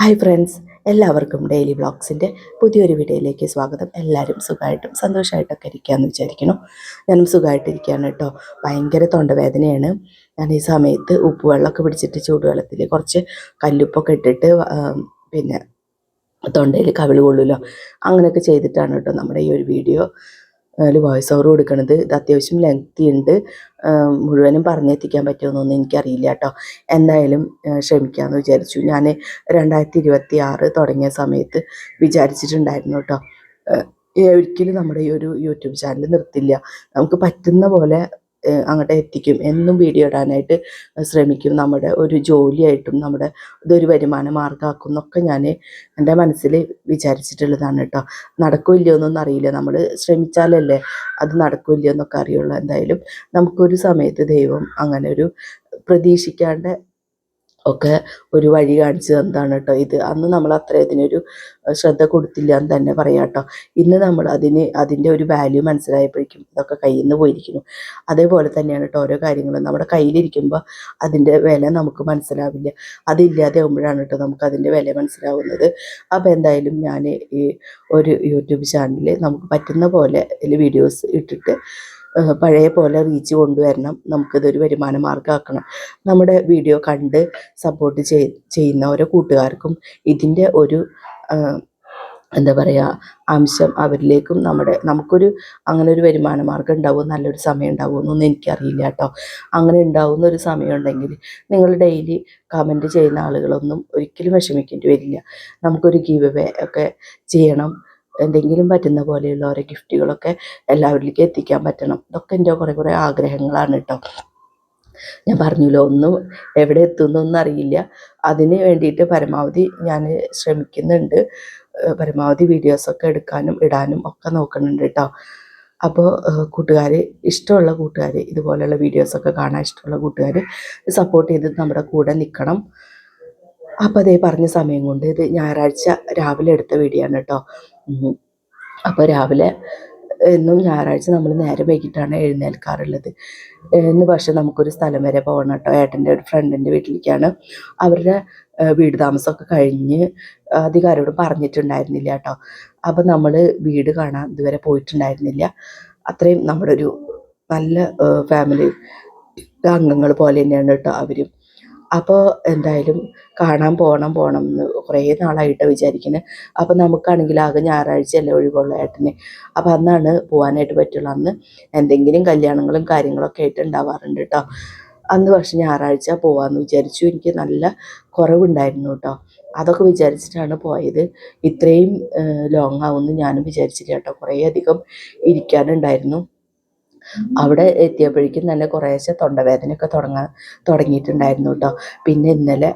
Hi friends എല്ലാവർക്കും daily വ്ളോഗ്സിന്റെ പുതിയൊരു വീഡിയോയിലേക്ക് സ്വാഗതം. എല്ലാവരും സുഖമായിട്ടും സന്തോഷമായിട്ടൊക്കെ ഇരിക്കുകയെന്ന് വിചാരിക്കണം ഞാനും സുഖമായിട്ടിരിക്കുകയാണ് കേട്ടോ. ഭയങ്കര തൊണ്ടവേദനയാണ്. ഞാൻ ഈ സമയത്ത് ഉപ്പുവെള്ളമൊക്കെ പിടിച്ചിട്ട് ചൂടുവെള്ളത്തിൽ കുറച്ച് കല്ലുപ്പൊക്കെ ഇട്ടിട്ട് പിന്നെ തൊണ്ടയിൽ കവിൾ കൊള്ളുമല്ലോ അങ്ങനെയൊക്കെ ചെയ്തിട്ടാണ് കേട്ടോ നമ്മുടെ ഈ ഒരു വീഡിയോ അതിൽ വോയിസ് ഓവർ കൊടുക്കണത് ഇത് അത്യാവശ്യം ലെങ്തി ഉണ്ട്. മുഴുവനും പറഞ്ഞെത്തിക്കാൻ പറ്റുമെന്നൊന്നും എനിക്കറിയില്ല കേട്ടോ. എന്തായാലും ക്ഷമിക്കാമെന്ന് വിചാരിച്ചു. ഞാൻ രണ്ടായിരത്തി ഇരുപത്തി ആറ് തുടങ്ങിയ സമയത്ത് വിചാരിച്ചിട്ടുണ്ടായിരുന്നു കേട്ടോ. ഒരിക്കലും നമ്മുടെ ഈ ഒരു യൂട്യൂബ് ചാനൽ നിർത്തില്ല. നമുക്ക് പറ്റുന്ന പോലെ അങ്ങോട്ട് എത്തിക്കും എന്നും വീഡിയോ ഇടാനായിട്ട് ശ്രമിക്കും. നമ്മുടെ ഒരു ജോലിയായിട്ടും നമ്മുടെ ഇതൊരു വരുമാന മാർഗമാക്കും എന്നൊക്കെ ഞാൻ എന്റെ മനസ്സിൽ വിചാരിച്ചിട്ടുള്ളതാണ് കേട്ടോ. നടക്കില്ലയോ എന്നൊന്നും അറിയില്ല. നമ്മൾ ശ്രമിച്ചാലല്ലേ അത് നടക്കില്ലയോ എന്നൊക്കെ അറിയുള്ളൂ. എന്തായാലും നമുക്കൊരു സമയത്ത് ദൈവം അങ്ങനെ ഒരു പ്രതീക്ഷിക്കാണ്ട് ഒക്കെ ഒരു വഴി കാണിച്ചു തന്നതാണ് കേട്ടോ ഇത്? അന്ന് നമ്മൾ അത്ര ഇതിനൊരു ശ്രദ്ധ കൊടുത്തില്ല എന്ന് തന്നെ പറയാം കേട്ടോ ഇന്ന് നമ്മൾ അതിന് അതിന്റെ ഒരു വാല്യൂ മനസ്സിലായപ്പോഴേക്കും ഇതൊക്കെ കയ്യിൽ നിന്ന് പോയിരിക്കുന്നു. അതേപോലെ തന്നെയാണ് കേട്ടോ ഓരോ കാര്യങ്ങളും. നമ്മുടെ കയ്യിലിരിക്കുമ്പോൾ അതിന്റെ വില നമുക്ക് മനസ്സിലാവില്ല. അതില്ലാതെ ആകുമ്പോഴാണ് കേട്ടോ നമുക്ക് അതിന്റെ വില മനസ്സിലാവുന്നത്. അപ്പോൾ എന്തായാലും ഞാൻ ഈ ഒരു യൂട്യൂബ് ചാനലിൽ നമുക്ക് പറ്റുന്ന പോലെ വീഡിയോസ് ഇട്ടിട്ട് പഴയ പോലെ റീച്ച് കൊണ്ടുവരണം. നമുക്കിതൊരു വരുമാന മാർഗമാക്കണം. നമ്മുടെ വീഡിയോ കണ്ട് സപ്പോർട്ട് ചെയ് ചെയ്യുന്ന ഓരോ കൂട്ടുകാർക്കും ഇതിന്റെ ഒരു എന്താ പറയുക അംശം അവരിലേക്കും നമ്മുടെ നമുക്കൊരു അങ്ങനെ ഒരു വരുമാന മാർഗം ഉണ്ടാവും നല്ലൊരു സമയം ഉണ്ടാവും എന്നൊന്നും എനിക്കറിയില്ല കേട്ടോ. അങ്ങനെ ഉണ്ടാവുന്ന ഒരു സമയം ഉണ്ടെങ്കിൽ നിങ്ങൾ ഡെയിലി കമന്റ് ചെയ്യുന്ന ആളുകളൊന്നും ഒരിക്കലും വിഷമിക്കേണ്ടി വരില്ല. നമുക്കൊരു ഗീവ് ഒക്കെ ചെയ്യണം. എന്തെങ്കിലും പറ്റുന്ന പോലെയുള്ള ഓരോ ഗിഫ്റ്റുകളൊക്കെ എല്ലാവരിലേക്കും എത്തിക്കാൻ പറ്റണം. ഇതൊക്കെ എന്റെ കുറേ കുറേ ആഗ്രഹങ്ങളാണ് കേട്ടോ. ഞാൻ പറഞ്ഞല്ലോ ഒന്നും എവിടെ എത്തുന്നൊന്നും അറിയില്ല അതിന് വേണ്ടിയിട്ട് പരമാവധി ഞാൻ ശ്രമിക്കുന്നുണ്ട്. പരമാവധി വീഡിയോസൊക്കെ എടുക്കാനും ഇടാനും ഒക്കെ നോക്കുന്നുണ്ട് കേട്ടോ. അപ്പോൾ കൂട്ടുകാർ ഇഷ്ടമുള്ള കൂട്ടുകാർ ഇതുപോലെയുള്ള വീഡിയോസൊക്കെ കാണാൻ ഇഷ്ടമുള്ള കൂട്ടുകാർ സപ്പോർട്ട് ചെയ്ത് നമ്മുടെ കൂടെ നിൽക്കണം അപ്പോൾ അതേ പറഞ്ഞ സമയം കൊണ്ട് ഇത് ഞായറാഴ്ച രാവിലെ എടുത്ത വീഡിയോ ആണ് കേട്ടോ അപ്പോൾ രാവിലെ എന്നും ഞായറാഴ്ച നമ്മൾ നേരെ വൈകിട്ടാണ് എഴുന്നേൽക്കാറുള്ളത്. ഇന്ന് പക്ഷേ നമുക്കൊരു സ്ഥലം വരെ പോകണം കേട്ടോ. ഏട്ടന്റെ ഒരു ഫ്രണ്ടിന്റെ വീട്ടിലേക്കാണ്. അവരുടെ വീട് താമസമൊക്കെ കഴിഞ്ഞ് അധികാരോട് പറഞ്ഞിട്ടുണ്ടായിരുന്നില്ല കേട്ടോ. അപ്പം നമ്മൾ വീട് കാണാൻ ഇതുവരെ പോയിട്ടുണ്ടായിരുന്നില്ല. അത്രയും നമ്മുടെ ഒരു നല്ല ഫാമിലി അംഗങ്ങൾ പോലെ തന്നെയാണ് കേട്ടോ അവരും. അപ്പോൾ എന്തായാലും കാണാൻ പോകണം പോകണം എന്ന് കുറേ നാളായിട്ട് വിചാരിക്കുന്നത് അപ്പോൾ നമുക്കാണെങ്കിൽ ആകെ ഞായറാഴ്ചയല്ലേ ഒഴിവുള്ള ഏട്ടന്. അപ്പോൾ അന്നാണ് പോകാനായിട്ട് പറ്റുള്ളൂ. അന്ന് എന്തെങ്കിലും കല്യാണങ്ങളും കാര്യങ്ങളൊക്കെ ആയിട്ട് ഉണ്ടാവാറുണ്ട് കേട്ടോ അന്ന് പക്ഷെ ഞായറാഴ്ച പോവാന്ന് വിചാരിച്ചു. എനിക്ക് നല്ല കുറവുണ്ടായിരുന്നു കേട്ടോ അതൊക്കെ വിചാരിച്ചിട്ടാണ് പോയത്. ഇത്രയും ലോങ് ആവുമെന്ന് ഞാനും വിചാരിച്ചില്ല കേട്ടോ കുറേയധികം ഇരിക്കാനുണ്ടായിരുന്നു. അവിടെ എത്തിയപ്പോഴേക്കും തന്നെ കുറേശ്ശെ തൊണ്ടവേദനയൊക്കെ തുടങ്ങാൻ തുടങ്ങിയിട്ടുണ്ടായിരുന്നു കേട്ടോ പിന്നെ ഇന്നലെ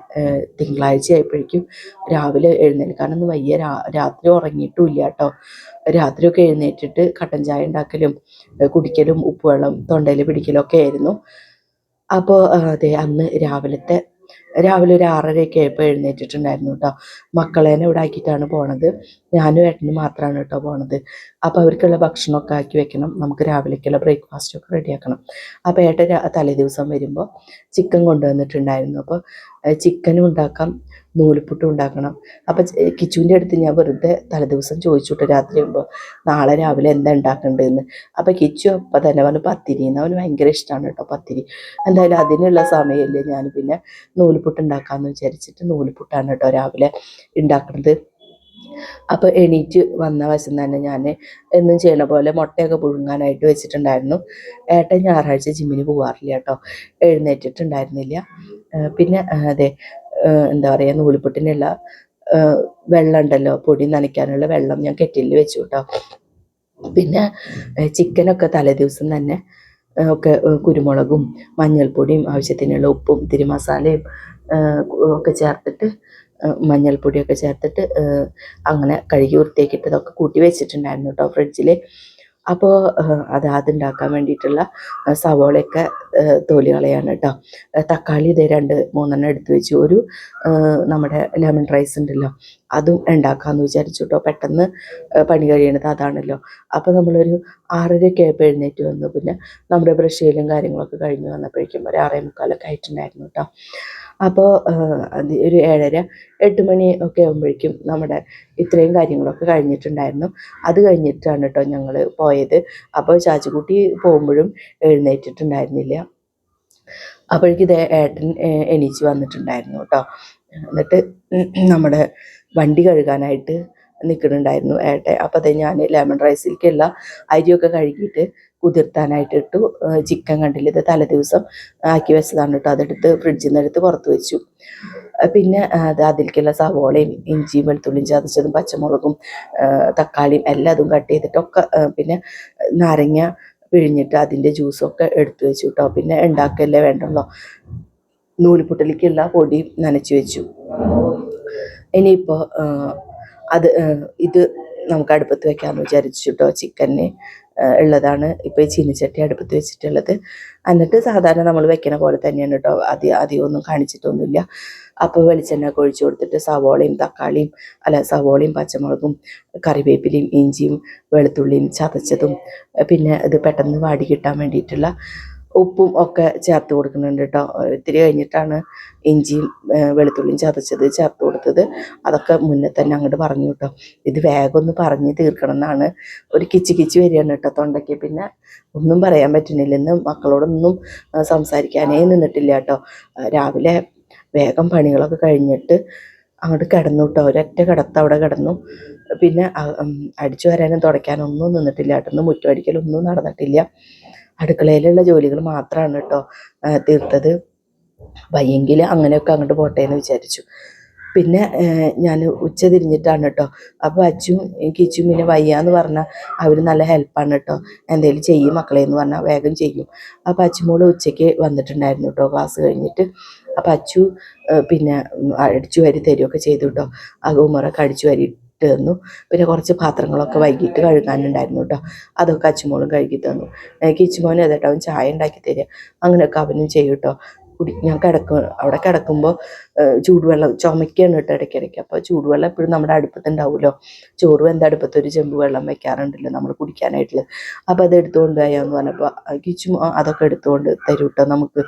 തിങ്കളാഴ്ച ആയപ്പോഴേക്കും രാവിലെ എഴുന്നേൽക്കാനൊന്നും വയ്യ രാത്രി ഉറങ്ങിയിട്ടുമില്ല കേട്ടോ രാത്രിയൊക്കെ എഴുന്നേറ്റിട്ട് കട്ടൻ ചായ ഉണ്ടാക്കലും കുടിക്കലും ഉപ്പുവെള്ളം തൊണ്ടയിൽ പിടിക്കലും ഒക്കെ ആയിരുന്നു. അപ്പോൾ അതെ അന്ന് രാവിലത്തെ രാവിലെ ഒരു ആറരയൊക്കെ ആയപ്പോൾ എഴുന്നേറ്റിട്ടുണ്ടായിരുന്നു കേട്ടോ മക്കളേനെ ഇവിടെ ആക്കിയിട്ടാണ് പോണത്. ഞാനും ഏട്ടനും മാത്രമാണ് കേട്ടോ പോണത്. അപ്പോൾ അവർക്കുള്ള ഭക്ഷണമൊക്കെ ആക്കി വെക്കണം. നമുക്ക് രാവിലേക്കുള്ള ബ്രേക്ക്ഫാസ്റ്റൊക്കെ റെഡിയാക്കണം. അപ്പോൾ ഏട്ടൻ തലേ ദിവസം വരുമ്പോൾ ചിക്കൻ കൊണ്ടുവന്നിട്ടുണ്ടായിരുന്നു. അപ്പോൾ ചിക്കനും ഉണ്ടാക്കാം. നൂലിപ്പുട്ടും ഉണ്ടാക്കണം. അപ്പം കിച്ചുവിന്റെ അടുത്ത് ഞാൻ വെറുതെ തലേദിവസം രാത്രി ആകുമ്പോൾ നാളെ രാവിലെ എന്താ ഉണ്ടാക്കേണ്ടതെന്ന്. അപ്പം കിച്ചു അപ്പം തന്നെ പറഞ്ഞു പത്തിരി എന്ന്. അവന് ഭയങ്കര ഇഷ്ടമാണ് കേട്ടോ പത്തിരി. എന്തായാലും അതിനുള്ള സമയമില്ല ഞാൻ പിന്നെ നൂലിപ്പുട്ട് ഉണ്ടാക്കാമെന്ന് വിചാരിച്ചിട്ട് നൂലിപ്പുട്ടാണ് കേട്ടോ രാവിലെ ഉണ്ടാക്കുന്നത് അപ്പോൾ എണീറ്റ് വന്ന വശം തന്നെ ഞാൻ എന്നും ചെയ്യണ പോലെ മുട്ടയൊക്കെ പുഴുങ്ങാനായിട്ട് വെച്ചിട്ടുണ്ടായിരുന്നു. ഏട്ടൻ ഞായറാഴ്ച ജിമ്മിന് പോവാറില്ല കേട്ടോ എഴുന്നേറ്റിട്ടുണ്ടായിരുന്നില്ല. പിന്നെ അതെ എന്താ പറയുക നൂലിപ്പുട്ടിനുള്ള ആ, വെള്ളം ഉണ്ടല്ലോ പൊടി നനയ്ക്കാനുള്ള വെള്ളം ഞാൻ കെറ്റിലിൽ വെച്ചു കേട്ടോ പിന്നെ ചിക്കനൊക്കെ തലേദിവസം തന്നെ ഒക്കെ കുരുമുളകും മഞ്ഞൾപ്പൊടിയും ആവശ്യത്തിനുള്ള ഉപ്പും ഇത്തിരി മസാലയും ഒക്കെ ചേർത്തിട്ട് മഞ്ഞൾപ്പൊടിയൊക്കെ ചേർത്തിട്ട് അങ്ങനെ കഴുകി വൃത്തിയാക്കിയിട്ട് ഇതൊക്കെ കൂട്ടി വെച്ചിട്ടുണ്ടായിരുന്നു കേട്ടോ ഫ്രിഡ്ജിൽ അപ്പോൾ അത് അതുണ്ടാക്കാൻ വേണ്ടിയിട്ടുള്ള സവോളയൊക്കെ തോലി കളയാണ് കേട്ടോ തക്കാളി ഇതേ രണ്ട് മൂന്നെണ്ണം എടുത്തു വെച്ചു. ഒരു നമ്മുടെ ലെമൺ റൈസ് ഉണ്ടല്ലോ അതും ഉണ്ടാക്കാമെന്ന് വിചാരിച്ചു കേട്ടോ പെട്ടെന്ന് പണി കഴിയണത് അതാണല്ലോ. അപ്പോൾ നമ്മളൊരു ആറരയൊക്കെ ആയപ്പോൾ എഴുന്നേറ്റ് വന്നു. പിന്നെ നമ്മുടെ ബ്രഷ് ചെയ്യലും കാര്യങ്ങളൊക്കെ കഴിഞ്ഞ് വന്നപ്പോഴേക്കും ഒരു ആറേ മുക്കാലൊക്കെ ആയിട്ടുണ്ടായിരുന്നു കേട്ടോ അപ്പോൾ ഒരു ഏഴര എട്ട് മണി ഒക്കെ ആകുമ്പോഴേക്കും നമ്മുടെ ഇത്രയും കാര്യങ്ങളൊക്കെ കഴിഞ്ഞിട്ടുണ്ടായിരുന്നു. അത് കഴിഞ്ഞിട്ടാണ് കേട്ടോ ഞങ്ങൾ പോയത്. അപ്പോൾ ചാച്ചിക്കുട്ടി പോകുമ്പോഴും എഴുന്നേറ്റിട്ടുണ്ടായിരുന്നില്ല. അപ്പോഴേക്കും ഇതേ ഏട്ടൻ എണീച്ച് വന്നിട്ടുണ്ടായിരുന്നു കേട്ടോ എന്നിട്ട് നമ്മുടെ വണ്ടി കഴുകാനായിട്ട് നിൽക്കുന്നുണ്ടായിരുന്നു ഏട്ടെ അപ്പോൾ അതേ ഞാൻ ലെമൺ റൈസിലേക്കുള്ള അരിയൊക്കെ കഴുകിയിട്ട് കുതിർത്താനായിട്ട് ഇട്ടു. ചിക്കൻ കണ്ടില്ല? ഇത് തലേദിവസം ആക്കി വെച്ചതാണ് കേട്ടോ. അതെടുത്ത് ഫ്രിഡ്ജിൽ നിന്ന് എടുത്ത് പുറത്ത് വെച്ചു. പിന്നെ അതിലേക്കുള്ള സവോളയും ഇഞ്ചിയും വെളുത്തുള്ളിയും ചതച്ചതും പച്ചമുളകും തക്കാളിയും എല്ലാം അതും കട്ട് ചെയ്തിട്ടൊക്കെ പിന്നെ നാരങ്ങ പിഴിഞ്ഞിട്ട് അതിന്റെ ജ്യൂസൊക്കെ എടുത്തു വെച്ചു കേട്ടോ. പിന്നെ ഉണ്ടാക്കല്ലേ വേണ്ടല്ലോ നൂലുപുട്ടലിക്കുള്ള പൊടി നനച്ചു വെച്ചു. ഇനിയിപ്പോൾ അത് ഇത് നമുക്ക് അടുപ്പത്ത് വെക്കാമെന്ന് വിചാരിച്ചു കേട്ടോ ചിക്കന്. ഉള്ളതാണ്. ഇപ്പോൾ ഈ ചീനിച്ചട്ടി അടുപ്പത്ത് വെച്ചിട്ടുള്ളത്. എന്നിട്ട് സാധാരണ നമ്മൾ വെക്കുന്ന പോലെ തന്നെയാണ് കേട്ടോ അധികം ഒന്നും കാണിച്ചിട്ടൊന്നുമില്ല. അപ്പോൾ വെളിച്ചെണ്ണ കൊഴിച്ചു കൊടുത്തിട്ട് സവോളയും തക്കാളിയും അല്ല സവോളയും പച്ചമുളകും കറിവേപ്പിലയും ഇഞ്ചിയും വെളുത്തുള്ളിയും ചതച്ചതും പിന്നെ ഇത് പെട്ടെന്ന് വാടി കിട്ടാൻ വേണ്ടിയിട്ടുള്ള ഉപ്പും ഒക്കെ ചേർത്ത് കൊടുക്കുന്നുണ്ട് കേട്ടോ. ഇത്തിരി കഴിഞ്ഞിട്ടാണ് ഇഞ്ചിയും വെളുത്തുള്ളിയും ചതച്ചത് ചേർത്ത് കൊടുത്തത്. അതൊക്കെ മുന്നേ തന്നെ അങ്ങോട്ട് പറഞ്ഞു കേട്ടോ. ഇത് വേഗം ഒന്ന് പറഞ്ഞ് തീർക്കണം എന്നാണ്. ഒരു കിച്ച് കിച്ച് വരികയാണ് കേട്ടോ തൊണ്ടയ്ക്ക്. പിന്നെ ഒന്നും പറയാൻ പറ്റുന്നില്ല. ഇന്ന് മക്കളോടൊന്നും സംസാരിക്കാനേ നിന്നിട്ടില്ല കേട്ടോ. രാവിലെ വേഗം പണികളൊക്കെ കഴിഞ്ഞിട്ട് അങ്ങോട്ട് കിടന്നു കേട്ടോ. ഒരൊറ്റ കിടത്ത് അവിടെ കിടന്നു. പിന്നെ അടിച്ചു വരാനും തുടയ്ക്കാനും ഒന്നും നിന്നിട്ടില്ല കേട്ടോ. ഒന്നും മുറ്റം അടിക്കലൊന്നും നടന്നിട്ടില്ല. അടുക്കളയിലുള്ള ജോലികൾ മാത്രമാണ് കേട്ടോ ആ, തീർത്തത്. വയ്യെങ്കിൽ അങ്ങനെയൊക്കെ അങ്ങോട്ട് പോട്ടെ എന്ന് വിചാരിച്ചു. പിന്നെ ഞാൻ ഉച്ച തിരിഞ്ഞിട്ടാണ് കേട്ടോ അപ്പോൾ അച്ചും കിച്ചും പിന്നെ വയ്യാന്ന് പറഞ്ഞാൽ അവർ നല്ല ഹെൽപ്പാണ് കേട്ടോ എന്തെങ്കിലും ചെയ്യും മക്കളെ എന്ന് പറഞ്ഞാൽ വേഗം ചെയ്യും. അപ്പോൾ അച്ചുമോൾ ഉച്ചയ്ക്ക് വന്നിട്ടുണ്ടായിരുന്നു കേട്ടോ ക്ലാസ് കഴിഞ്ഞിട്ട്. അപ്പോൾ അച്ചു പിന്നെ അടിച്ചു വരി തരുമൊക്കെ ചെയ്തു കേട്ടോ അകുമറൊക്കെ അടിച്ചു വാരി ഇട്ട് തന്നു. പിന്നെ കുറച്ച് പാത്രങ്ങളൊക്കെ വൈകിട്ട് കഴുകാനുണ്ടായിരുന്നു കേട്ടോ. അതൊക്കെ അച്ചുമോളും കഴുകി തന്നു. എനിക്ക് അതെ കേട്ടോ അവൻ ചായ ഉണ്ടാക്കി തരിക. അങ്ങനെയൊക്കെ അവനും ചെയ്യും കേട്ടോ. കുടി ഞാൻ കിടക്കും അവിടെ കിടക്കുമ്പോൾ ചൂടുവെള്ളം ചുമയ്ക്കാണ് കേട്ടോ ഇടയ്ക്കിടയ്ക്ക്. അപ്പോൾ ചൂടുവെള്ളം എപ്പോഴും നമ്മുടെ അടുപ്പത്ത് ഉണ്ടാവുമല്ലോ ചോറ് വെന്ത അടുപ്പത്ത് ഒരു ചെമ്പ് വെള്ളം വെക്കാറുണ്ടല്ലോ നമ്മൾ കുടിക്കാനായിട്ടുള്ളത് അപ്പോൾ അത് എടുത്തുകൊണ്ട് പോയാന്ന് പറഞ്ഞപ്പോൾ കിച്ചു അതൊക്കെ എടുത്തുകൊണ്ട് തരും കേട്ടോ നമുക്ക്.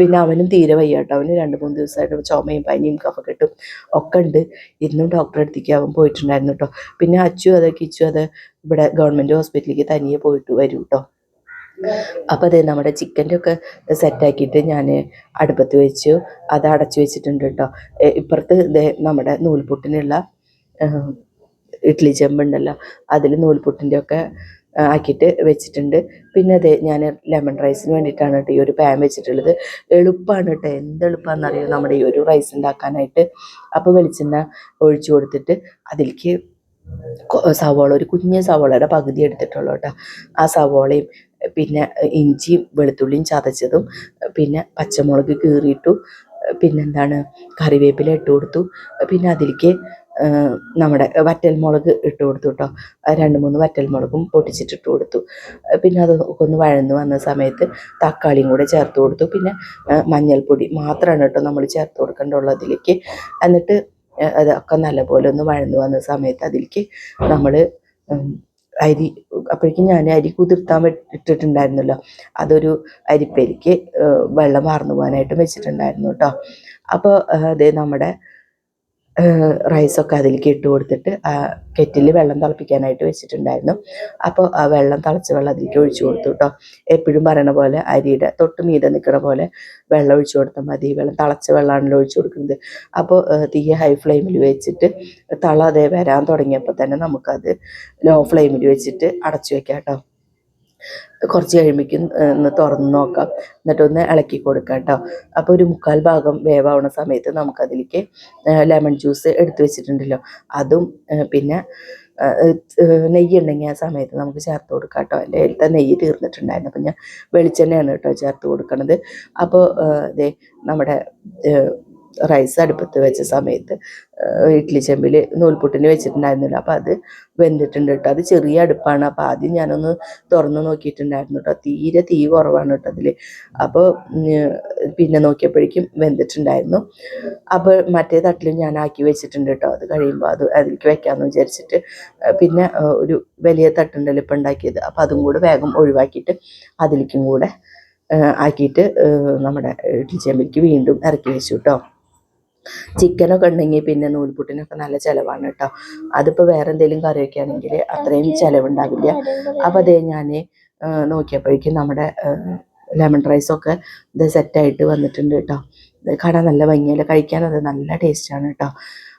പിന്നെ അവനും തീരെ വയ്യ കേട്ടോ. അവന് രണ്ട് മൂന്ന് ദിവസമായിട്ട് ചുമയും പനിയും കഫക്കെട്ടും ഒക്കെ ഉണ്ട്. ഇന്നും ഡോക്ടറെ അടുത്തേക്ക് അവൻ പോയിട്ടുണ്ടായിരുന്നു കേട്ടോ. പിന്നെ അച്ചു അത് കിച്ചു അത് ഇവിടെ ഗവൺമെന്റ് ഹോസ്പിറ്റലിലേക്ക് തനിയെ പോയിട്ട് വരും കേട്ടോ. അപ്പോൾ അതെ നമ്മുടെ ചിക്കന്റെ ഒക്കെ സെറ്റാക്കിയിട്ട് ഞാൻ അടുപ്പത്ത് വെച്ചു. അത് അടച്ചു വെച്ചിട്ടുണ്ട് കേട്ടോ ഇപ്പുറത്ത് ദേ നമ്മുടെ നൂൽപുട്ടിനുള്ള ഇഡ്ലി ചെമ്പുണ്ടല്ലോ അതിൽ നൂൽപുട്ടിന്റെ ഒക്കെ ആക്കിയിട്ട് വെച്ചിട്ടുണ്ട്. പിന്നെ അതെ ഞാൻ ലെമൺ റൈസിന് വേണ്ടിയിട്ടാണ് കേട്ടോ ഈ ഒരു പാൻ വെച്ചിട്ടുള്ളത്. എളുപ്പമാണ് കേട്ടോ എന്ത് എളുപ്പമാണെന്നറിയോ നമ്മുടെ ഈ ഒരു റൈസ് ഉണ്ടാക്കാനായിട്ട്. അപ്പോൾ വെളിച്ചെണ്ണ ഒഴിച്ചു കൊടുത്തിട്ട് അതിലേക്ക് സവോള ഒരു കുഞ്ഞ് സവോളയുടെ പകുതി എടുത്തിട്ടുള്ളൂ കേട്ടോ ആ സവോളയും പിന്നെ ഇഞ്ചിയും വെളുത്തുള്ളിയും ചതച്ചതും പിന്നെ പച്ചമുളക് കീറിയിട്ടു പിന്നെന്താണ് കറിവേപ്പില ഇട്ട് കൊടുത്തു. പിന്നെ അതിലേക്ക് നമ്മുടെ വറ്റൽമുളക് ഇട്ട് കൊടുത്തു കേട്ടോ രണ്ട് മൂന്ന് വറ്റൽമുളകും പൊട്ടിച്ചിട്ടിട്ട് കൊടുത്തു. പിന്നെ അത് ഒന്ന് വഴന്ന് വന്ന സമയത്ത് തക്കാളിയും കൂടെ ചേർത്ത് കൊടുത്തു. പിന്നെ മഞ്ഞൾപ്പൊടി മാത്രമാണ് കേട്ടോ നമ്മൾ ചേർത്ത് കൊടുക്കേണ്ടുള്ളൂ അതിലേക്ക്. എന്നിട്ട് അതൊക്കെ നല്ലപോലെ ഒന്ന് വഴന്ന് വന്ന സമയത്ത് അതിലേക്ക് നമ്മൾ അരി അപ്പോഴേക്കും ഞാൻ അരി കുതിർത്താൻ ഇട്ടിട്ടുണ്ടായിരുന്നല്ലോ. അതൊരു അരിപ്പരിക്ക് വെള്ളം വാർന്നു പോകാനായിട്ട് വെച്ചിട്ടുണ്ടായിരുന്നു കേട്ടോ അപ്പോൾ അതേ നമ്മുടെ റൈസൊക്കെ അതിലേക്ക് ഇട്ട് കൊടുത്തിട്ട് കെറ്റിൽ വെള്ളം തിളപ്പിക്കാനായിട്ട് വെച്ചിട്ടുണ്ടായിരുന്നു. അപ്പോൾ ആ വെള്ളം തിളച്ച വെള്ളം അതിലേക്ക് ഒഴിച്ചു കൊടുത്തു കേട്ടോ എപ്പോഴും പറയണ പോലെ അരിയുടെ തൊട്ട് മീതെ നിൽക്കണ പോലെ വെള്ളം ഒഴിച്ചു കൊടുത്താൽ മതി. വെള്ളം തിളച്ച വെള്ളമാണല്ലോ ഒഴിച്ചു കൊടുക്കുന്നത്. അപ്പോൾ തീ ഹൈ ഫ്ലെയിമിൽ വെച്ചിട്ട് തള അതേ വരാൻ തുടങ്ങിയപ്പോൾ തന്നെ നമുക്കത് ലോ ഫ്ലെയിമിൽ വെച്ചിട്ട് അടച്ചു വെക്കാം കേട്ടോ കുറച്ച് കഴിയുമ്പോഴേക്കും ഒന്ന് തുറന്ന് നോക്കാം. എന്നിട്ടൊന്ന് ഇളക്കി കൊടുക്കാം കേട്ടോ. അപ്പോൾ ഒരു മുക്കാൽ ഭാഗം വേവാവുന്ന സമയത്ത് നമുക്കതിലേക്ക് ലെമൺ ജ്യൂസ് എടുത്തു വെച്ചിട്ടുണ്ടല്ലോ. അതും പിന്നെ നെയ്യ് ഉണ്ടെങ്കിൽ ആ സമയത്ത് നമുക്ക് ചേർത്ത് കൊടുക്കാം കേട്ടോ. എന്റെ കയ്യിലത്തെ നെയ്യ് തീർന്നിട്ടുണ്ടായിരുന്നു. അപ്പം ഞാൻ വെളിച്ചെണ്ണയാണ് കേട്ടോ ചേർത്ത് കൊടുക്കണത്. അപ്പോൾ ഇതേ നമ്മുടെ റൈസ് അടുപ്പത്ത് വെച്ച സമയത്ത് ഇഡ്ഡലി ചെമ്പിൽ നൂൽപുട്ടിന് വെച്ചിട്ടുണ്ടായിരുന്നില്ല. അപ്പോൾ അത് വെന്തിട്ടുണ്ട് കേട്ടോ അത് ചെറിയ അടുപ്പാണ്. അപ്പോൾ ആദ്യം ഞാനൊന്ന് തുറന്ന് നോക്കിയിട്ടുണ്ടായിരുന്നു കേട്ടോ തീരെ തീ കുറവാണ് കേട്ടോ അതിൽ അപ്പോൾ പിന്നെ നോക്കിയപ്പോഴേക്കും വെന്തിട്ടുണ്ടായിരുന്നു. അപ്പോൾ മറ്റേ തട്ടിലും ഞാൻ ആക്കി വെച്ചിട്ടുണ്ട് കേട്ടോ അത് കഴിയുമ്പോൾ അത് അതിലേക്ക് വെക്കാമെന്ന് വിചാരിച്ചിട്ട് പിന്നെ ഒരു വലിയ തട്ടുണ്ടല്ലോ ഇപ്പം ഉണ്ടാക്കിയത്. അപ്പോൾ അതും കൂടെ വേഗം ഒഴിവാക്കിയിട്ട് അതിലേക്കും കൂടെ ആക്കിയിട്ട് നമ്മുടെ ഇഡ്ഡലി ചെമ്പിലേക്ക് വീണ്ടും ഇറക്കി വെച്ചു കേട്ടോ ചിക്കനൊക്കെ ഉണ്ടെങ്കിൽ പിന്നെ നൂൽപുട്ടിനൊക്കെ നല്ല ചിലവാണ് കേട്ടോ അതിപ്പോൾ വേറെ എന്തെങ്കിലും കറി വയ്ക്കുകയാണെങ്കിൽ അത്രയും ചിലവുണ്ടാവില്ല. അപ്പോൾ അതേ ഞാൻ നോക്കിയപ്പോഴേക്കും നമ്മുടെ ലെമൺ റൈസൊക്കെ ഇത് സെറ്റായിട്ട് വന്നിട്ടുണ്ട് കേട്ടോ കട നല്ല ഭംഗിയല്ല? കഴിക്കാനത് നല്ല ടേസ്റ്റാണ് കേട്ടോ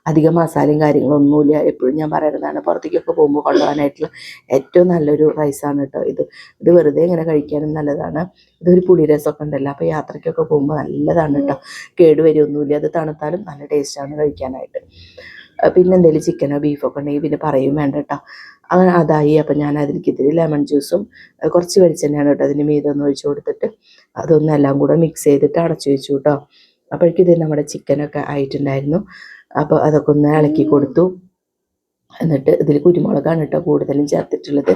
അധികം മസാലയും കാര്യങ്ങളൊന്നുമില്ല. എപ്പോഴും ഞാൻ പറയുന്നതാണ് പുറത്തേക്കൊക്കെ പോകുമ്പോൾ കൊണ്ടുപോകാനായിട്ടുള്ള ഏറ്റവും നല്ലൊരു റൈസാണ് കേട്ടോ ഇത്. ഇത് വെറുതെ ഇങ്ങനെ കഴിക്കാനും നല്ലതാണ്. ഇതൊരു പുളി രസമൊക്കെ ഉണ്ടല്ലോ. അപ്പോൾ യാത്രയ്ക്കൊക്കെ പോകുമ്പോൾ നല്ലതാണ് കേട്ടോ കേടുവരൊന്നുമില്ല അത് തണുത്താലും നല്ല ടേസ്റ്റാണ് കഴിക്കാനായിട്ട്. പിന്നെ എന്തെങ്കിലും ചിക്കനോ ബീഫൊക്കെ ഉണ്ടെങ്കിൽ പിന്നെ പറയും വേണ്ട കേട്ടോ അങ്ങനെ അതായി. അപ്പം ഞാൻ അതിലേക്ക് ഇത്തിരി ലെമൺ ജ്യൂസും കുറച്ച് വെളിച്ചെണ്ണയാണ് കേട്ടോ അതിന് മീതൊന്ന് ഒഴിച്ചു കൊടുത്തിട്ട് അതൊന്നെല്ലാം കൂടെ മിക്സ് ചെയ്തിട്ട് അടച്ചു വെച്ചു കേട്ടോ അപ്പോഴേക്കും ഇത് നമ്മുടെ ചിക്കനൊക്കെ ആയിട്ടുണ്ടായിരുന്നു. അപ്പോൾ അതൊക്കെ ഒന്ന് ഇളക്കി കൊടുത്തു. എന്നിട്ട് ഇതിൽ കുരുമുളകാണ് കേട്ടോ കൂടുതലും ചേർത്തിട്ടുള്ളത്.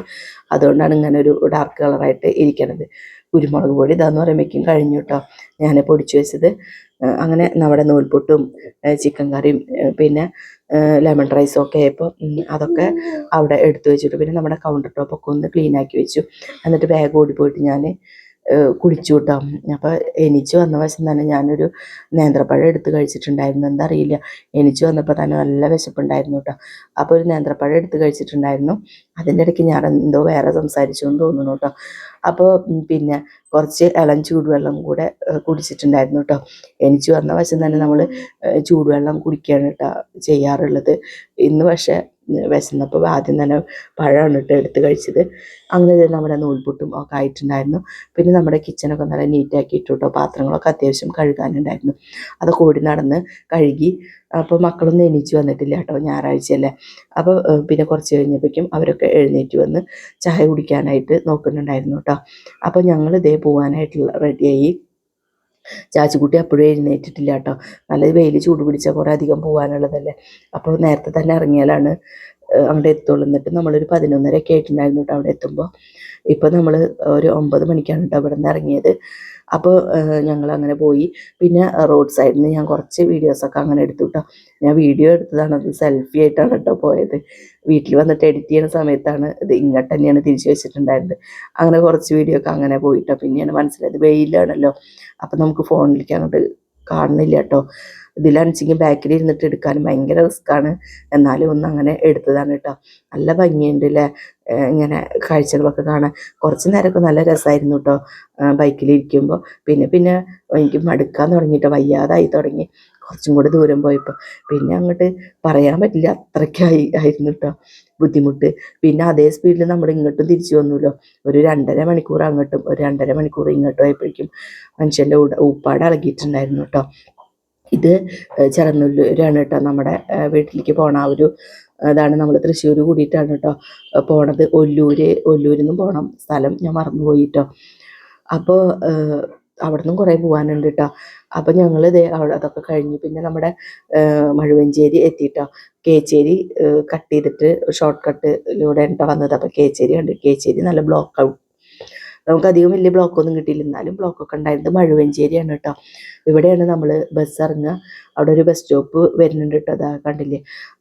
അതുകൊണ്ടാണ് ഇങ്ങനെ ഒരു ഡാർക്ക് കളറായിട്ട് ഇരിക്കണത്. കുരുമുളക് പൊടി ഇതാന്ന് പറയുമ്പോഴേക്കും കഴിഞ്ഞു കേട്ടോ. ഞാൻ പൊടിച്ചു വെച്ചത്. അങ്ങനെ നമ്മുടെ നൂൽപുട്ടും ചിക്കൻ കറിയും പിന്നെ ലെമൺ റൈസും ഒക്കെ ആയപ്പോൾ അതൊക്കെ അവിടെ എടുത്തു വെച്ചിട്ട്. പിന്നെ നമ്മുടെ കൗണ്ടർ ടോപ്പൊക്കെ ഒന്ന് ക്ലീൻ ആക്കി വെച്ചു. എന്നിട്ട് ബാഗ് ഓടി പോയിട്ട് ഞാൻ കുളിച്ചു കൂട്ടാം അപ്പോൾ എനിച്ച് വന്ന വശം തന്നെ ഞാനൊരു നേന്ത്രപ്പഴം എടുത്ത് കഴിച്ചിട്ടുണ്ടായിരുന്നു. എന്താ അറിയില്ല എനിച്ച് വന്നപ്പോൾ തന്നെ നല്ല വിശപ്പുണ്ടായിരുന്നു കേട്ടോ അപ്പോൾ ഒരു നേന്ത്രപ്പഴം എടുത്ത് കഴിച്ചിട്ടുണ്ടായിരുന്നു. അതിന്റെ ഇടയ്ക്ക് ഞാൻ എന്തോ വേറെ സംസാരിച്ചു എന്ന് തോന്നുന്നു കേട്ടോ അപ്പോൾ പിന്നെ കുറച്ച് ഇളം ചൂടുവെള്ളം കൂടെ കുടിച്ചിട്ടുണ്ടായിരുന്നു കേട്ടോ എനിച്ച് വന്ന വശം തന്നെ നമ്മൾ ചൂടുവെള്ളം കുടിക്കുകയാണ് കേട്ടോ ചെയ്യാറുള്ളത്. ഇന്ന് പക്ഷേ വിശന്നപ്പോൾ ആദ്യം തന്നെ പഴമാണ് ഇട്ട് എടുത്ത് കഴിച്ചത്. അങ്ങനെ നമ്മുടെ നൂൽപുട്ടും ഒക്കെ ആയിട്ടുണ്ടായിരുന്നു. പിന്നെ നമ്മുടെ കിച്ചനൊക്കെ നല്ല നീറ്റാക്കി ഇട്ടു പാത്രങ്ങളൊക്കെ അത്യാവശ്യം കഴുകാനുണ്ടായിരുന്നു. അത് കൂടി നടന്ന് കഴുകി. അപ്പോൾ മക്കളൊന്നും എണീച്ച് വന്നിട്ടില്ല കേട്ടോ ഞായറാഴ്ചയല്ലേ അപ്പോൾ പിന്നെ കുറച്ച് കഴിഞ്ഞപ്പോഴേക്കും അവരൊക്കെ എഴുന്നേറ്റ് വന്ന് ചായ കുടിക്കാനായിട്ട് നോക്കുന്നുണ്ടായിരുന്നു കേട്ടോ അപ്പോൾ ഞങ്ങൾ ഇതേ പോകാനായിട്ടുള്ള റെഡിയായി ചാച്ചിക്കുട്ടി അപ്പോഴും എഴുന്നേറ്റിട്ടില്ല കേട്ടോ നല്ല വെയിൽ ചൂട് പിടിച്ചാൽ കുറേ അധികം പോകാനുള്ളതല്ലേ അപ്പോൾ നേരത്തെ തന്നെ ഇറങ്ങിയാലാണ് അവിടെ എത്തുള്ളൂ. എന്നിട്ട് നമ്മളൊരു പതിനൊന്നരയൊക്കെ ആയിട്ടുണ്ടായിരുന്നു കേട്ടോ അവിടെ എത്തുമ്പോൾ. ഇപ്പോൾ നമ്മൾ ഒരു ഒമ്പത് മണിക്കാണ് കേട്ടോ ഇവിടെ നിന്ന് ഇറങ്ങിയത്. അപ്പോൾ ഞങ്ങൾ അങ്ങനെ പോയി. പിന്നെ റോഡ് സൈഡിൽ നിന്ന് ഞാൻ കുറച്ച് വീഡിയോസൊക്കെ അങ്ങനെ എടുത്തു കേട്ടോ. ഞാൻ വീഡിയോ എടുത്തതാണ് സെൽഫി ആയിട്ടാണ് കേട്ടോ പോയത്. വീട്ടിൽ വന്നിട്ട് എഡിറ്റ് ചെയ്യുന്ന സമയത്താണ് ഇത് ഇങ്ങോട്ട് തന്നെയാണ് തിരിച്ചു വെച്ചിട്ടുണ്ടായിരുന്നത്. അങ്ങനെ കുറച്ച് വീഡിയോ ഒക്കെ അങ്ങനെ പോയിട്ടോ. പിന്നെയാണ് മനസ്സിലായത് വെയിലാണല്ലോ. അപ്പം നമുക്ക് ഫോണിലേക്ക് അങ്ങോട്ട് കാണുന്നില്ല കേട്ടോ. ഇതിലാണെച്ചെങ്കിൽ ബാക്കിൽ ഇരുന്നിട്ട് എടുക്കാനും ഭയങ്കര റിസ്ക്കാണ് എന്നാലും ഒന്ന് അങ്ങനെ എടുത്തതാണ് കേട്ടോ. നല്ല ഭംഗിയുണ്ട് അല്ലേ ഇങ്ങനെ കാഴ്ചകളൊക്കെ കാണാൻ. കുറച്ച് നേരമൊക്കെ നല്ല രസമായിരുന്നു കേട്ടോ. ബൈക്കിലിരിക്കുമ്പോൾ പിന്നെ പിന്നെ എനിക്ക് മടുക്കാൻ തുടങ്ങിയിട്ട് വയ്യാതായി തുടങ്ങി. കുറച്ചും കൂടി ദൂരം പോയപ്പോൾ പിന്നെ അങ്ങോട്ട് പറയാൻ പറ്റില്ല അത്രയ്ക്കായി ആയിരുന്നു കേട്ടോ ബുദ്ധിമുട്ട്. പിന്നെ അതേ സ്പീഡിൽ നമ്മൾ ഇങ്ങോട്ടും തിരിച്ചു വന്നുല്ലോ ഒരു രണ്ടര മണിക്കൂർ അങ്ങോട്ടും ഒരു രണ്ടര മണിക്കൂർ ഇങ്ങോട്ടും ആയപ്പോഴേക്കും മനുഷ്യന്റെ ഊട ഊപ്പാട് ഇളകിയിട്ടുണ്ടായിരുന്നു കേട്ടോ ഇത് ചെറന്നൂരാണ് കേട്ടോ നമ്മുടെ വീട്ടിലേക്ക് പോണ ഒരു അതാണ് നമ്മൾ തൃശ്ശൂർ കൂടിയിട്ടാണ് കേട്ടോ പോണത്. ഒല്ലൂര് ഒല്ലൂരിൽ നിന്നും പോകണം സ്ഥലം ഞാൻ മറന്നുപോയി കേട്ടോ അപ്പോൾ അവിടെ നിന്നും കുറേ പോകാനുണ്ട് കേട്ടോ അപ്പോൾ ഞങ്ങൾ ഇതേ അവിടെ അതൊക്കെ കഴിഞ്ഞു. പിന്നെ നമ്മുടെ മഴുവഞ്ചേരി എത്തിയിട്ടോ കേച്ചേരി കട്ട് ചെയ്തിട്ട് ഷോർട്ട് കട്ടിലൂടെ കേട്ടോ വന്നത്. അപ്പം കേച്ചേരി കണ്ടു കേച്ചേരി നല്ല ബ്ലോക്ക് ആവും നമുക്ക് അധികം വലിയ ബ്ലോക്കൊന്നും കിട്ടിയില്ല. എന്നാലും ബ്ലോക്കൊക്കെ ഉണ്ടായിരുന്നത് മഴുവഞ്ചേരിയാണ് കേട്ടോ. ഇവിടെയാണ് നമ്മൾ ബസ് ഇറങ്ങുക. അവിടെ ഒരു ബസ് സ്റ്റോപ്പ് വരുന്നുണ്ട് കേട്ടോ. അതാ കണ്ടില്ലേ?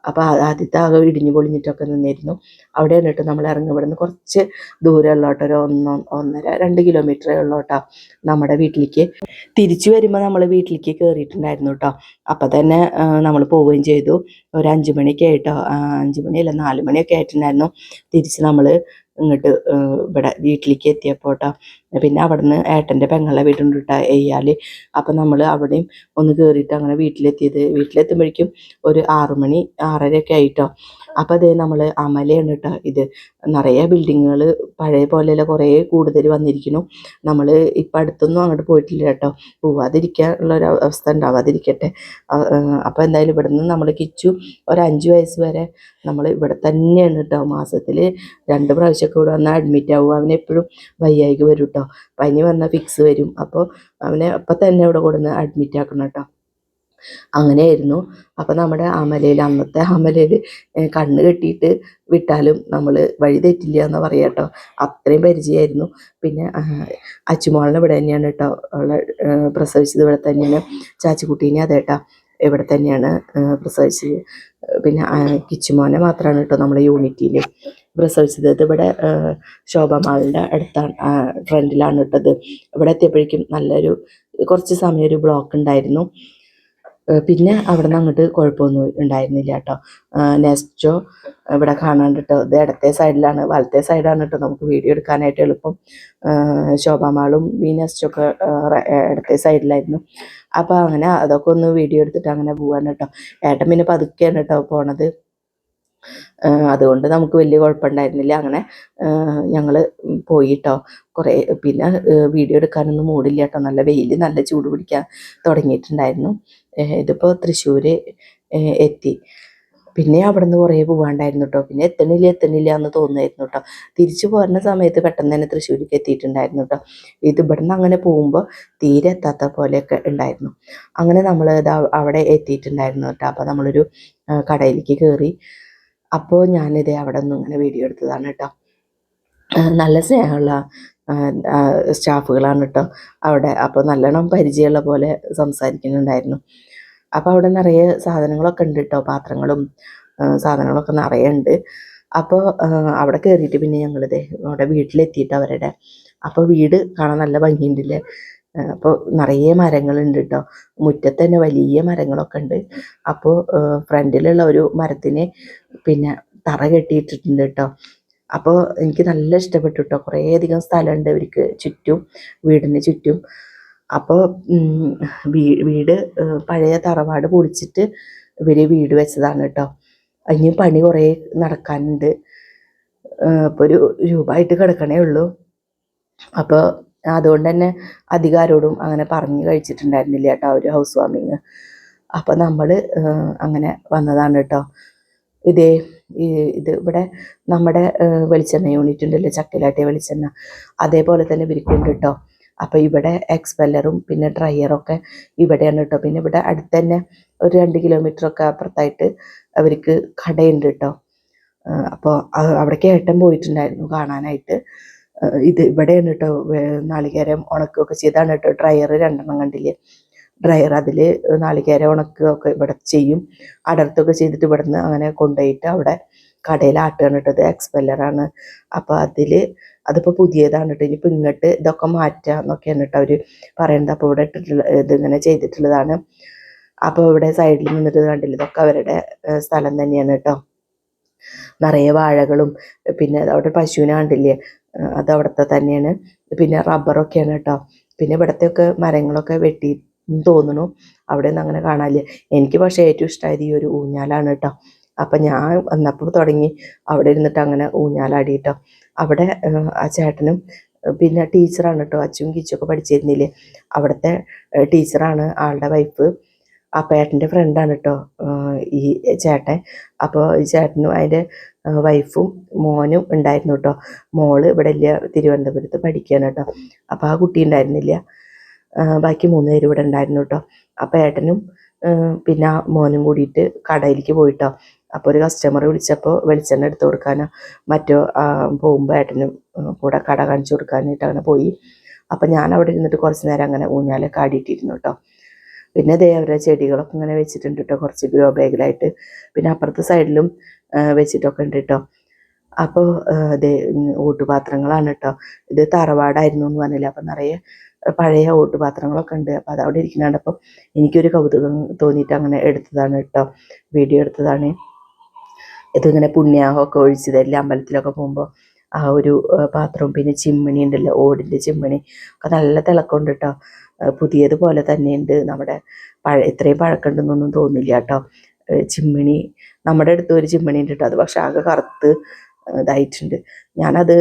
അപ്പോൾ ആദ്യത്തെ ആകെ ഇടിഞ്ഞു പൊളിഞ്ഞിട്ടൊക്കെ നിന്നിരുന്നു. അവിടെയാണ് കേട്ടോ നമ്മൾ ഇറങ്ങി ഇവിടെ നിന്ന് കുറച്ച് ദൂരമുള്ള കേട്ടോ ഒരു ഒന്നോ ഒന്നര രണ്ട് കിലോമീറ്ററേ ഉള്ളൂ കേട്ടോ നമ്മുടെ വീട്ടിലേക്ക്. തിരിച്ചു വരുമ്പോൾ നമ്മൾ വീട്ടിലേക്ക് കയറിയിട്ടുണ്ടായിരുന്നു കേട്ടോ. അപ്പം തന്നെ നമ്മൾ പോവുകയും ചെയ്തു. ഒരു അഞ്ച് മണിയൊക്കെ ആയിട്ടോ അഞ്ച് മണിയല്ല നാല് മണിയൊക്കെ ആയിട്ടുണ്ടായിരുന്നു. തിരിച്ച് നമ്മൾ ഇങ്ങോട്ട് ഇവിടെ വീട്ടിലേക്ക് എത്തിയപ്പോൾ പിന്നെ അവിടുന്ന് ഏട്ടന്റെ പെങ്ങളെ വീടുണ്ട് കേട്ടോ എയ്യാൽ അപ്പം നമ്മൾ അവിടെയും ഒന്ന് കയറിയിട്ട് അങ്ങനെ വീട്ടിലെത്തിയത്. വീട്ടിലെത്തുമ്പോഴേക്കും ഒരു ആറുമണി ആറരയൊക്കെ ആയിട്ടോ. അപ്പോൾ അതേ നമ്മൾ അമലയാണ് കേട്ടോ ഇത്. നിറയെ ബിൽഡിങ്ങുകൾ പഴയ പോലെയല്ല കുറേ കൂടുതൽ വന്നിരിക്കുന്നു. നമ്മൾ ഇപ്പം അടുത്തൊന്നും അങ്ങോട്ട് പോയിട്ടില്ല കേട്ടോ പോവാതിരിക്കാനുള്ള ഒരു അവസ്ഥ ഉണ്ടാവാതിരിക്കട്ടെ. അപ്പോൾ എന്തായാലും ഇവിടെ നിന്ന് നമ്മൾ കിച്ചു. ഒരു അഞ്ച് വയസ്സ് വരെ നമ്മൾ ഇവിടെ തന്നെയാണ് കേട്ടോ മാസത്തിൽ രണ്ട് പ്രാവശ്യമൊക്കെ ഇവിടെ വന്നാൽ അഡ്മിറ്റ് ആവും. അവനെപ്പോഴും വയ്യായിക്ക് വയ്യായിക വരും കേട്ടോ പനി വന്നാൽ ഫിക്സ് വരും. അപ്പോൾ അവനെ അപ്പം തന്നെ ഇവിടെ കൊടുന്ന് അഡ്മിറ്റ് ആക്കണം കേട്ടോ അങ്ങനെയായിരുന്നു. അപ്പം നമ്മുടെ അമലയിൽ അന്നത്തെ അമലയിൽ കണ്ണ് കെട്ടിയിട്ട് വിട്ടാലും നമ്മൾ വഴി തെറ്റില്ല എന്ന് പറയാം കേട്ടോ അത്രയും പരിചയമായിരുന്നു പിന്നെ അച്ചുമോളിനെ ഇവിടെ തന്നെയാണ് കേട്ടോ ഏഹ് പ്രസവിച്ചത് ഇവിടെ തന്നെയാണ്. ചാച്ചിക്കുട്ടീനെ അതെ കേട്ടോ ഇവിടെ തന്നെയാണ് പ്രസവിച്ചത്. പിന്നെ കിച്ചുമോനെ മാത്രമാണ് കേട്ടോ നമ്മുടെ യൂണിറ്റിയിൽ പ്രസവിച്ചത്. ഇത് ഇവിടെ ശോഭമാളിന്റെ അടുത്താണ് ഫ്രണ്ടിലാണ് ഇട്ടത്. ഇവിടെ എത്തിയപ്പോഴേക്കും നല്ലൊരു കുറച്ച് സമയം ഒരു ബ്ലോക്ക് ഉണ്ടായിരുന്നു. പിന്നെ അവിടെ നിന്ന് അങ്ങോട്ട് കുഴപ്പമൊന്നും ഉണ്ടായിരുന്നില്ല കേട്ടോ. നെസ്റ്റോ ഇവിടെ കാണാണ്ട് കേട്ടോ ഇത് ഇടത്തെ സൈഡിലാണ് വലത്തെ സൈഡാണ് കേട്ടോ നമുക്ക് വീഡിയോ എടുക്കാനായിട്ട് എളുപ്പം. ശോഭാമാളും ഈ നെസ്റ്റോ ഒക്കെ ഇടത്തെ സൈഡിലായിരുന്നു അപ്പോൾ അങ്ങനെ അതൊക്കെ ഒന്ന് വീഡിയോ എടുത്തിട്ട് അങ്ങനെ പോവാണ് കേട്ടോ. ഏട്ടൻ പിന്നെ പതുക്കെയാണ് കേട്ടോ പോണത്. അതുകൊണ്ട് നമുക്ക് വലിയ കുഴപ്പമുണ്ടായിരുന്നില്ല. അങ്ങനെ ഞങ്ങൾ പോയി കേട്ടോ കുറേ പിന്നെ വീഡിയോ എടുക്കാനൊന്നും മൂടില്ല കേട്ടോ നല്ല വെയിൽ നല്ല ചൂട് പിടിക്കാൻ തുടങ്ങിയിട്ടുണ്ടായിരുന്നു. ഇതിപ്പോൾ തൃശ്ശൂർ എത്തി. പിന്നെ അവിടെ നിന്ന് കുറേ പോകാണ്ടായിരുന്നു കേട്ടോ പിന്നെ എത്തണില്ല എത്തണില്ല എന്ന് തോന്നുമായിരുന്നു കേട്ടോ തിരിച്ചു പോരുന്ന സമയത്ത് പെട്ടെന്ന് തന്നെ തൃശ്ശൂർക്ക് എത്തിയിട്ടുണ്ടായിരുന്നു കേട്ടോ ഇത് ഇവിടുന്ന് അങ്ങനെ പോകുമ്പോൾ തീരെ എത്താത്ത പോലെയൊക്കെ ഉണ്ടായിരുന്നു. അങ്ങനെ നമ്മൾ അവിടെ എത്തിയിട്ടുണ്ടായിരുന്നു കേട്ടോ അപ്പോൾ നമ്മളൊരു കടയിലേക്ക് കയറി അപ്പോൾ ഞാനിത് അവിടെ നിന്ന് ഇങ്ങനെ വീഡിയോ എടുത്തതാണ് കേട്ടോ നല്ല സ്നേഹമുള്ള സ്റ്റാഫുകളാണ് കേട്ടോ അവിടെ. അപ്പോൾ നല്ലോണം പരിചയമുള്ള പോലെ സംസാരിക്കുന്നുണ്ടായിരുന്നു. അപ്പോൾ അവിടെ നിറയെ സാധനങ്ങളൊക്കെ ഉണ്ട് കേട്ടോ പാത്രങ്ങളും സാധനങ്ങളൊക്കെ നിറയെ ഉണ്ട്. അപ്പോൾ അവിടെ കയറിയിട്ട് പിന്നെ ഞങ്ങളിത് അവിടെ വീട്ടിലെത്തിയിട്ട് അവരുടെ അപ്പോൾ വീട് കാണാൻ നല്ല ഭംഗിയുണ്ടല്ലേ? അപ്പോൾ നിറയെ മരങ്ങളുണ്ട് കേട്ടോ മുറ്റത്ത് തന്നെ വലിയ മരങ്ങളൊക്കെ ഉണ്ട് അപ്പോൾ ഫ്രണ്ടിലുള്ള ഒരു മരത്തിന് പിന്നെ തറ കെട്ടിയിട്ടിട്ടുണ്ട് കേട്ടോ അപ്പോൾ എനിക്ക് നല്ല ഇഷ്ടപ്പെട്ടു കേട്ടോ കുറേ അധികം സ്ഥലമുണ്ട് അവർക്ക് ചുറ്റും വീടിന് ചുറ്റും. അപ്പോൾ വീട് പഴയ തറവാട് പൊളിച്ചിട്ട് ഇവർ വീട് വെച്ചതാണ് കേട്ടോ അതിന് പണി കുറേ നടക്കാനുണ്ട്. ഇപ്പോൾ ഒരു രൂപമായിട്ട് കിടക്കണേ ഉള്ളൂ. അപ്പോൾ അതുകൊണ്ട് തന്നെ അധികാരോടും അങ്ങനെ പറഞ്ഞു കഴിച്ചിട്ടുണ്ടായിരുന്നില്ല കേട്ടോ ഒരു ഹൗസ് വാമിങ് അപ്പം നമ്മൾ അങ്ങനെ വന്നതാണ് കേട്ടോ. ഇതേ ഇത് ഇവിടെ നമ്മുടെ വെളിച്ചെണ്ണ യൂണിറ്റ് ഉണ്ടല്ലോ ചക്കിലാട്ടിയ വെളിച്ചെണ്ണ. അതേപോലെ തന്നെ വിരിക്കുന്നുണ്ട് കേട്ടോ. അപ്പോൾ ഇവിടെ എക്സ്പെല്ലറും പിന്നെ ഡ്രയറൊക്കെ ഇവിടെയാണ് കേട്ടോ. പിന്നെ ഇവിടെ അടുത്ത് തന്നെ ഒരു രണ്ട് കിലോമീറ്റർ ഒക്കെ അപ്പുറത്തായിട്ട് അവർക്ക് കടയുണ്ട് കേട്ടോ. അപ്പോൾ അവിടേക്ക് ഏട്ടൻ പോയിട്ടുണ്ടായിരുന്നു കാണാനായിട്ട്. ഇത് ഇവിടെയാണ് കേട്ടോ നാളികേരം ഉണക്കുകയൊക്കെ ചെയ്താണ് കേട്ടോ ഡ്രയർ രണ്ടെണ്ണം കണ്ടില്ലേ? ഡ്രയർ അതിൽ നാളികേരം ഉണക്കുകയൊക്കെ ഇവിടെ ചെയ്യും. അടർത്തൊക്കെ ചെയ്തിട്ട് ഇവിടുന്ന് അങ്ങനെ കൊണ്ടുപോയിട്ട് അവിടെ കടയിൽ ആട്ടുകയാണ് കേട്ടത് എക്സ്പെല്ലറാണ് അപ്പോൾ അതിൽ അതിപ്പോൾ പുതിയതാണ് കേട്ടോ ഇനിയിപ്പോൾ ഇങ്ങോട്ട് ഇതൊക്കെ മാറ്റുക എന്നൊക്കെയാണ് കേട്ടോ അവർ പറയുന്നത്. അപ്പോൾ ഇവിടെ ഇട്ടിട്ടുള്ള ഇതിങ്ങനെ ചെയ്തിട്ടുള്ളതാണ്. അപ്പോൾ ഇവിടെ സൈഡിൽ നിന്നിട്ട് കണ്ടില്ല? ഇതൊക്കെ അവരുടെ സ്ഥലം തന്നെയാണ് കേട്ടോ നിറയെ വാഴകളും പിന്നെ അവിടെ പശുവിനെ കണ്ടില്ലേ? അത് അവിടുത്തെ തന്നെയാണ്. പിന്നെ റബ്ബറൊക്കെയാണ് കേട്ടോ പിന്നെ ഇവിടത്തെയൊക്കെ മരങ്ങളൊക്കെ വെട്ടി തോന്നുന്നു. അവിടെ ഒന്നും അങ്ങനെ കാണാനില്ല. എനിക്ക് പക്ഷേ ഏറ്റവും ഇഷ്ടമായത് ഈ ഒരു ഊഞ്ഞാലാണ് കേട്ടോ അപ്പം ഞാൻ വന്നപ്പോൾ തുടങ്ങി അവിടെ ഇരുന്നിട്ട് അങ്ങനെ ഊഞ്ഞാലാടി കേട്ടോ അവിടെ ആ ചേട്ടനും പിന്നെ ടീച്ചറാണ് കേട്ടോ അച്ചും കിച്ചും ഒക്കെ പഠിച്ചിരുന്നില്ലേ? അവിടുത്തെ ടീച്ചറാണ് ആളുടെ വൈഫ്. ആ പേട്ടന്റെ ഫ്രണ്ടാണ് കേട്ടോ ഈ ചേട്ടൻ. അപ്പോൾ ഈ ചേട്ടനും അതിന്റെ വൈഫും മോനും ഉണ്ടായിരുന്നു കേട്ടോ മോൾ ഇവിടെ ഇല്ല തിരുവനന്തപുരത്ത് പഠിക്കുകയാണ് കേട്ടോ അപ്പോൾ ആ കുട്ടി ഉണ്ടായിരുന്നില്ല. ബാക്കി മൂന്ന് പേര് ഇവിടെ ഉണ്ടായിരുന്നു കേട്ടോ അപ്പോൾ ഏട്ടനും പിന്നെ ആ മോനും കൂടിയിട്ട് കടയിലേക്ക് പോയിട്ടോ. അപ്പോൾ ഒരു കസ്റ്റമർ വിളിച്ചപ്പോൾ വെളിച്ചെണ്ണ എടുത്ത് കൊടുക്കാനോ മറ്റോ പോകുമ്പോൾ ഏട്ടനും കൂടെ കട കാണിച്ചു കൊടുക്കാനായിട്ട് അങ്ങനെ പോയി. അപ്പം ഞാൻ അവിടെ ഇരുന്നിട്ട് കുറച്ച് നേരം അങ്ങനെ ഊഞ്ഞാലൊക്കെ ആടിയിട്ടിരുന്നു കേട്ടോ പിന്നെ ദേവര ചെടികളൊക്കെ ഇങ്ങനെ വെച്ചിട്ടുണ്ട് കേട്ടോ കുറച്ച് ഗ്രോ ബാഗിലായിട്ട് പിന്നെ അപ്പുറത്തെ സൈഡിലും വെച്ചിട്ടൊക്കെ ഉണ്ട് കേട്ടോ അപ്പോൾ ഓട്ടുപാത്രങ്ങളാണ് കേട്ടോ ഇത് തറവാടായിരുന്നു എന്ന് പറഞ്ഞില്ല? അപ്പം നിറയെ പഴയ ഓട്ടുപാത്രങ്ങളൊക്കെ ഉണ്ട്. അപ്പോൾ അതവിടെ ഇരിക്കുന്നുണ്ട്. അപ്പം എനിക്കൊരു കൗതുകം തോന്നിയിട്ട് അങ്ങനെ എടുത്തതാണ് കേട്ടോ വീഡിയോ എടുത്തതാണ്. ഇതിങ്ങനെ പുണ്യാഹമൊക്കെ ഒഴിച്ച് തരില്ല അമ്പലത്തിലൊക്കെ പോകുമ്പോൾ ആ ഒരു പാത്രവും പിന്നെ ചിമ്മിണി ഉണ്ടല്ലോ ഓടിന്റെ ചിമ്മിണി. ഒക്കെ നല്ല തിളക്കമുണ്ട് കേട്ടോ പുതിയതുപോലെ തന്നെയുണ്ട്. നമ്മുടെ പഴ ഇത്രയും പഴക്കമുണ്ടെന്നൊന്നും തോന്നില്ല കേട്ടോ. ചിമ്മിണി നമ്മുടെ അടുത്ത് ഒരു ചിമ്മിണി ഉണ്ട് കേട്ടോ. അത് പക്ഷെ ആകെ കറുത്ത് ഇതായിട്ടുണ്ട്. ഞാനത്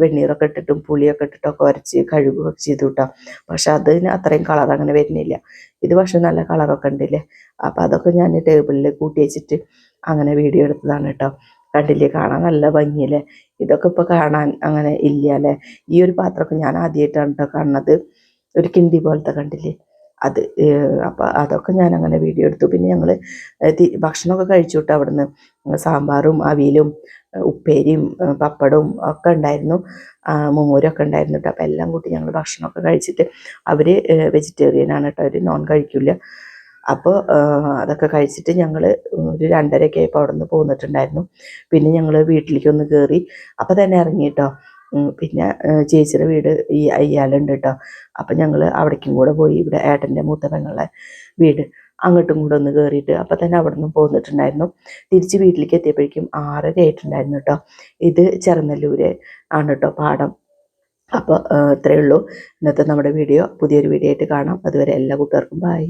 വെണ്ണീറൊക്കെ ഇട്ടിട്ടും പുളിയൊക്കെ ഇട്ടിട്ടൊക്കെ ഉരച്ച് കഴുകുകയൊക്കെ ചെയ്തു കേട്ടോ. പക്ഷെ അതിന് അത്രയും കളർ അങ്ങനെ വരുന്നില്ല. ഇത് പക്ഷെ നല്ല കളറൊക്കെ ഉണ്ടല്ലേ? അപ്പോൾ അതൊക്കെ ഞാൻ ടേബിളിൽ കൂട്ടി വെച്ചിട്ട് അങ്ങനെ വീഡിയോ എടുത്തതാണ് കേട്ടോ. കണ്ടില്ലേ? കാണാൻ നല്ല ഭംഗിയല്ലേ? ഇതൊക്കെ ഇപ്പോൾ കാണാൻ അങ്ങനെ ഇല്ല അല്ലേ? ഈ ഒരു പാത്രമൊക്കെ ഞാൻ ആദ്യമായിട്ടാണ് കേട്ടോ കാണുന്നത്. ഒരു കിണ്ടി പോലത്തെ കണ്ടില്ലേ? അത് അപ്പോൾ അതൊക്കെ ഞാൻ അങ്ങനെ വീഡിയോ എടുത്തു. പിന്നെ ഞങ്ങൾ ഭക്ഷണമൊക്കെ കഴിച്ചു വിട്ടു അവിടുന്ന്. സാമ്പാറും അവിയലും ഉപ്പേരിയും പപ്പടവും ഒക്കെ ഉണ്ടായിരുന്നു. ആ, മോരൊക്കെ ഉണ്ടായിരുന്നു കേട്ടോ. അപ്പോൾ എല്ലാം കൂട്ടി ഞങ്ങൾ ഭക്ഷണമൊക്കെ കഴിച്ചിട്ട് അവർ വെജിറ്റേറിയൻ ആണ് കേട്ടോ. അവർ നോൺ കഴിക്കില്ല അപ്പോൾ അതൊക്കെ കഴിച്ചിട്ട് ഞങ്ങൾ ഒരു രണ്ടരയൊക്കെ അവിടെ നിന്ന് പോന്നിട്ടുണ്ടായിരുന്നു. പിന്നെ ഞങ്ങൾ വീട്ടിലേക്കൊന്ന് കയറി അപ്പോൾ തന്നെ ഇറങ്ങി കേട്ടോ. പിന്നെ ചേച്ചിയുടെ വീട് ഈ അയ്യാലുണ്ട് കേട്ടോ അപ്പം ഞങ്ങൾ അവിടേക്കും കൂടെ പോയി ഇവിടെ ഏട്ടന്റെ മൂത്ത വീട് അങ്ങോട്ടും കൂടെ ഒന്ന് കയറിയിട്ട് അപ്പം തന്നെ അവിടെ നിന്ന് പോന്നിട്ടുണ്ടായിരുന്നു. തിരിച്ച് വീട്ടിലേക്ക് എത്തിയപ്പോഴേക്കും ആറര ആയിട്ടുണ്ടായിരുന്നു കേട്ടോ ഇത് ചെറുനല്ലൂര് ആണ് കേട്ടോ പാടം. അപ്പോൾ ഇത്രയേ ഉള്ളൂ. ഇന്നത്തെ നമ്മുടെ വീഡിയോ. പുതിയൊരു വീഡിയോ ആയിട്ട് കാണാം. അതുവരെ എല്ലാ കൂട്ടുകാർക്കും ബൈ